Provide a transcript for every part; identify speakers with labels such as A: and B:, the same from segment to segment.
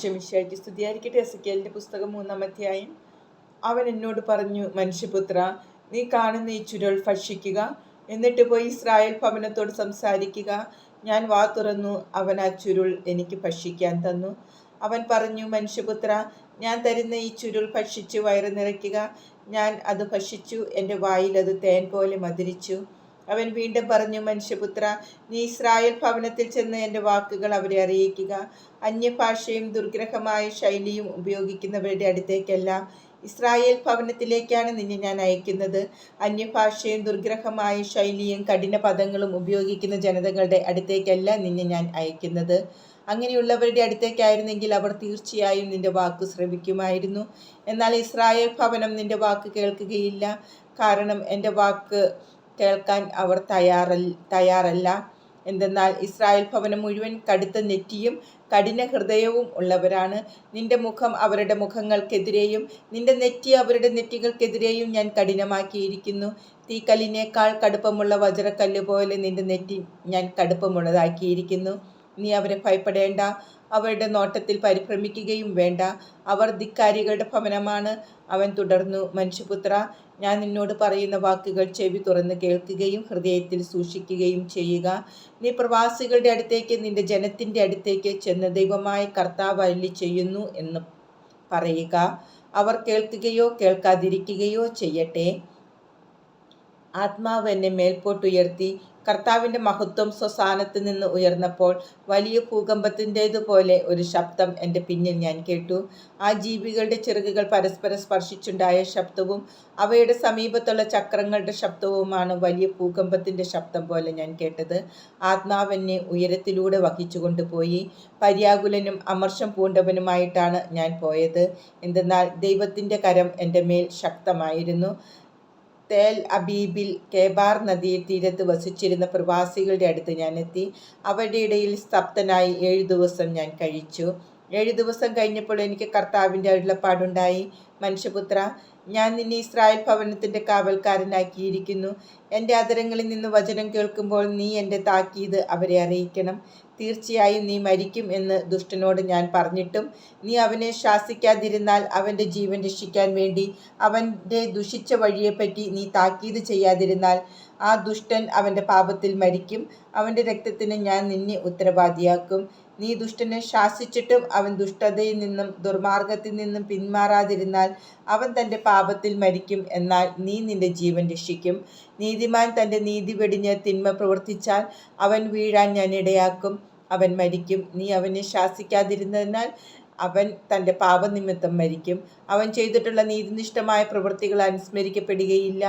A: ക്ഷമിച്ചാക്കി സ്തുതിയായിരിക്കട്ടെ എസക്കേലിന്റെ പുസ്തകം മൂന്നാം അധ്യായം. അവൻ എന്നോട് പറഞ്ഞു മനുഷ്യപുത്ര നീ കാണുന്ന ഈ ചുരുൾ ഭക്ഷിക്കുക എന്നിട്ട് പോയി ഇസ്രായേൽ ഭവനത്തോട് സംസാരിക്കുക. ഞാൻ വാ തുറന്നു അവൻ ആ ചുരുൾ എനിക്ക് ഭക്ഷിക്കാൻ തന്നു. അവൻ പറഞ്ഞു മനുഷ്യപുത്ര ഞാൻ തരുന്ന ഈ ചുരുൾ ഭക്ഷിച്ചു വയറ് നിറയ്ക്കുക. ഞാൻ അത് ഭക്ഷിച്ചു എന്റെ വായിൽ അത് തേൻ പോലെ മധുരിച്ചു. അവൻ വീണ്ടും പറഞ്ഞു മനുഷ്യപുത്ര നീ ഇസ്രായേൽ ഭവനത്തിൽ ചെന്ന് എന്റെ വാക്കുകൾ അവരെ അറിയിക്കുക. അന്യഭാഷയും ദുർഗ്രഹമായ ശൈലിയും ഉപയോഗിക്കുന്നവരുടെ അടുത്തേക്കല്ല. ഇസ്രായേൽ ഭവനത്തിലേക്കാണ് നിന്നെ ഞാൻ അയക്കുന്നത്. അന്യഭാഷയും ദുർഗ്രഹമായ ശൈലിയും കഠിന പദങ്ങളും ഉപയോഗിക്കുന്ന ജനതകളുടെ അടുത്തേക്കല്ല നിന്നെ ഞാൻ അയക്കുന്നത്. അങ്ങനെയുള്ളവരുടെ അടുത്തേക്കായിരുന്നെങ്കിൽ അവർ തീർച്ചയായും നിന്റെ വാക്ക് ശ്രമിക്കുമായിരുന്നു എന്നാൽ ഇസ്രായേൽ ഭവനം നിന്റെ വാക്ക് കേൾക്കുകയില്ല. കാരണം എന്റെ വാക്ക് കേൾക്കാൻ അവർ തയ്യാറല്ല തയ്യാറല്ല. എന്തെന്നാൽ ഇസ്രായേൽ ഭവനം മുഴുവൻ കടുത്ത നെറ്റിയും കഠിന ഹൃദയവും ഉള്ളവരാണ്. നിന്റെ മുഖം അവരുടെ മുഖങ്ങൾക്കെതിരെയും നിന്റെ നെറ്റി അവരുടെ നെറ്റികൾക്കെതിരെയും ഞാൻ കഠിനമാക്കിയിരിക്കുന്നു. തീക്കല്ലിനേക്കാൾ കടുപ്പമുള്ള വജ്രക്കല്ല് പോലെ നിന്റെ നെറ്റി ഞാൻ കടുപ്പമുള്ളതാക്കിയിരിക്കുന്നു. നീ അവരെ ഭയപ്പെടേണ്ട. അവരുടെ നോട്ടത്തിൽ പരിഭ്രമിക്കുകയും വേണ്ട. അവർ ധിക്കാരികളുടെ ഭവനമാണ്. അവൻ തുടർന്നു മനുഷ്യപുത്ര ഞാൻ നിന്നോട് പറയുന്ന വാക്കുകൾ ചെവി തുറന്ന് കേൾക്കുകയും ഹൃദയത്തിൽ സൂക്ഷിക്കുകയും ചെയ്യുക. നീ പ്രവാസികളുടെ അടുത്തേക്ക് നിന്റെ ജനത്തിന്റെ അടുത്തേക്ക് ചെന്ന് ദൈവമായ കർത്താവ് അല്ലി ചെയ്യുന്നു എന്ന് പറയുക. അവർ കേൾക്കുകയോ കേൾക്കാതിരിക്കുകയോ ചെയ്യട്ടെ. ആത്മാവ് എന്നെ മേൽപോട്ടുയർത്തി കർത്താവിന്റെ മഹത്വം സ്വസ്ഥാനത്ത് നിന്ന് ഉയർന്നപ്പോൾ വലിയ ഭൂകമ്പത്തിന്റേതുപോലെ ഒരു ശബ്ദം എന്റെ പിന്നിൽ ഞാൻ കേട്ടു. ആ ജീവികളുടെ ചിറകുകൾ പരസ്പരം സ്പർശിച്ചുണ്ടായ ശബ്ദവും അവയുടെ സമീപത്തുള്ള ചക്രങ്ങളുടെ ശബ്ദവുമാണ് വലിയ ഭൂകമ്പത്തിന്റെ ശബ്ദം പോലെ ഞാൻ കേട്ടത്. ആത്മാവെന്നെ ഉയരത്തിലൂടെ വഹിച്ചു കൊണ്ടുപോയി. പര്യാകുലനും അമർഷം പൂണ്ടവനുമായിട്ടാണ് ഞാൻ പോയത്. എന്തെന്നാൽ ദൈവത്തിന്റെ കരം എന്റെ മേൽ ശക്തമായിരുന്നു. തേൽ അബീബിൽ കേബാർ നദി തീരത്ത് വസിച്ചിരുന്ന പ്രവാസികളുടെ അടുത്ത് ഞാൻ എത്തി. അവരുടെ ഇടയിൽ സ്തബ്ധനായി ഏഴു ദിവസം ഞാൻ കഴിച്ചു. ഏഴു ദിവസം കഴിഞ്ഞപ്പോൾ എനിക്ക് കർത്താവിന്റെ അരുളപ്പാടുണ്ടായി. മനുഷ്യപുത്ര ഞാൻ നിന്നെ ഇസ്രായേൽ ഭവനത്തിന്റെ കാവൽക്കാരനാക്കിയിരിക്കുന്നു. എന്റെ അതരങ്ങളിൽ നിന്ന് വചനം കേൾക്കുമ്പോൾ നീ എന്റെ താക്കീത് അവരെ അറിയിക്കണം. തീർച്ചയായും നീ മരിക്കും എന്ന് ദുഷ്ടനോട് ഞാൻ പറഞ്ഞിട്ടും നീ അവനെ ശാസിക്കാതിരുന്നാൽ അവന്റെ ജീവൻ രക്ഷിക്കാൻ വേണ്ടി അവന്റെ ദുഷിച്ച വഴിയെപ്പറ്റി നീ താക്കീത് ചെയ്യാതിരുന്നാൽ ആ ദുഷ്ടൻ അവന്റെ പാപത്തിൽ മരിക്കും. അവന്റെ രക്തത്തിന് ഞാൻ നിന്നെ ഉത്തരവാദിയാക്കും. നീ ദുഷ്ടനെ ശാസിച്ചിട്ടും അവൻ ദുഷ്ടതയിൽ നിന്നും ദുർമാർഗത്തിൽ നിന്നും പിന്മാറാതിരുന്നാൽ അവൻ തന്റെ പാപത്തിൽ മരിക്കും. എന്നാൽ നീ നിന്റെ ജീവൻ രക്ഷിക്കും. നീതിമാൻ തന്റെ നീതി വെടിഞ്ഞ് തിന്മ പ്രവർത്തിച്ചാൽ അവൻ വീഴാൻ ഞാൻ ഇടയാക്കും. അവൻ മരിക്കും. നീ അവനെ ശാസിക്കാതിരുന്നതിനാൽ അവൻ തന്റെ പാപനിമിത്തം മരിക്കും. അവൻ ചെയ്തിട്ടുള്ള നീതിനിഷ്ഠമായ പ്രവൃത്തികൾ അനുസ്മരിക്കപ്പെടുകയില്ല.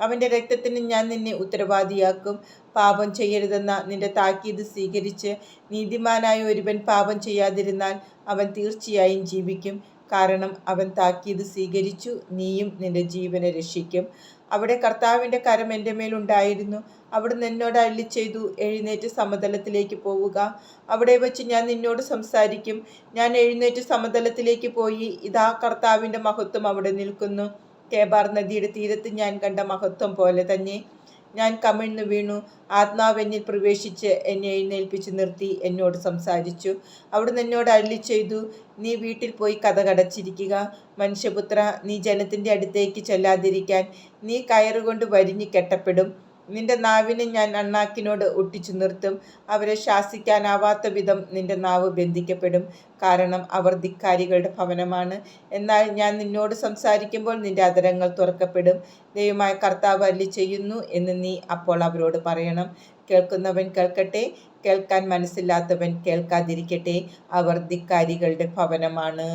A: അവന്റെ രക്തത്തിന് ഞാൻ നിന്നെ ഉത്തരവാദിയാക്കും. പാപം ചെയ്യരുതെന്ന നിന്റെ താക്കീത് സ്വീകരിച്ച് നീതിമാനായ ഒരുവൻ പാപം ചെയ്യാതിരുന്നാൽ അവൻ തീർച്ചയായും ജീവിക്കും. കാരണം അവൻ താക്കീത് സ്വീകരിച്ചു. നീയും നിന്റെ ജീവനെ രക്ഷിക്കും. അവിടെ കർത്താവിന്റെ കരം എന്റെ മേലുണ്ടായിരുന്നു അവിടുന്ന് എന്നോട് അള്ളി ചെയ്തു എഴുന്നേറ്റ് സമതലത്തിലേക്ക് പോവുക. അവിടെ വെച്ച് ഞാൻ നിന്നോട് സംസാരിക്കും. ഞാൻ എഴുന്നേറ്റ് സമതലത്തിലേക്ക് പോയി. ഇതാ കർത്താവിന്റെ മഹത്വം അവിടെ നിൽക്കുന്നു. കേബാർ നദിയുടെ തീരത്ത് ഞാൻ കണ്ട മഹത്വം പോലെ തന്നെ. ഞാൻ കമിഴ്ന്നു വീണു. ആത്മാവെന്നിൽ പ്രവേശിച്ച് എന്നെ എഴുന്നേൽപ്പിച്ച് നിർത്തി. എന്നോട് സംസാരിച്ചു. അവിടുന്ന് എന്നോട് അരളി ചെയ്തു നീ വീട്ടിൽ പോയി കഥ കടച്ചിരിക്കുക. മനുഷ്യപുത്ര നീ ജനത്തിന്റെ അടുത്തേക്ക് ചെല്ലാതിരിക്കാൻ. നീ കയറുകൊണ്ട് വരിഞ്ഞു കെട്ടപ്പെടും. നിന്റെ നാവിനെ ഞാൻ അണ്ണാക്കിനോട് ഒട്ടിച്ചു നിർത്തും. അവരെ ശാസിക്കാനാവാത്ത വിധം നിന്റെ നാവ് ബന്ധിക്കപ്പെടും. കാരണം അവർ ധിക്കാരികളുടെ ഭവനമാണ്. എന്നാൽ ഞാൻ നിന്നോട് സംസാരിക്കുമ്പോൾ നിന്റെ അതരങ്ങൾ തുറക്കപ്പെടും. ദൈവമായ കർത്താവ് അല്ലി ചെയ്യുന്നു എന്ന് നീ അപ്പോൾ അവരോട് പറയണം. കേൾക്കുന്നവൻ കേൾക്കട്ടെ കേൾക്കാൻ മനസ്സില്ലാത്തവൻ കേൾക്കാതിരിക്കട്ടെ. അവർ ധിക്കാരികളുടെ ഭവനമാണ്.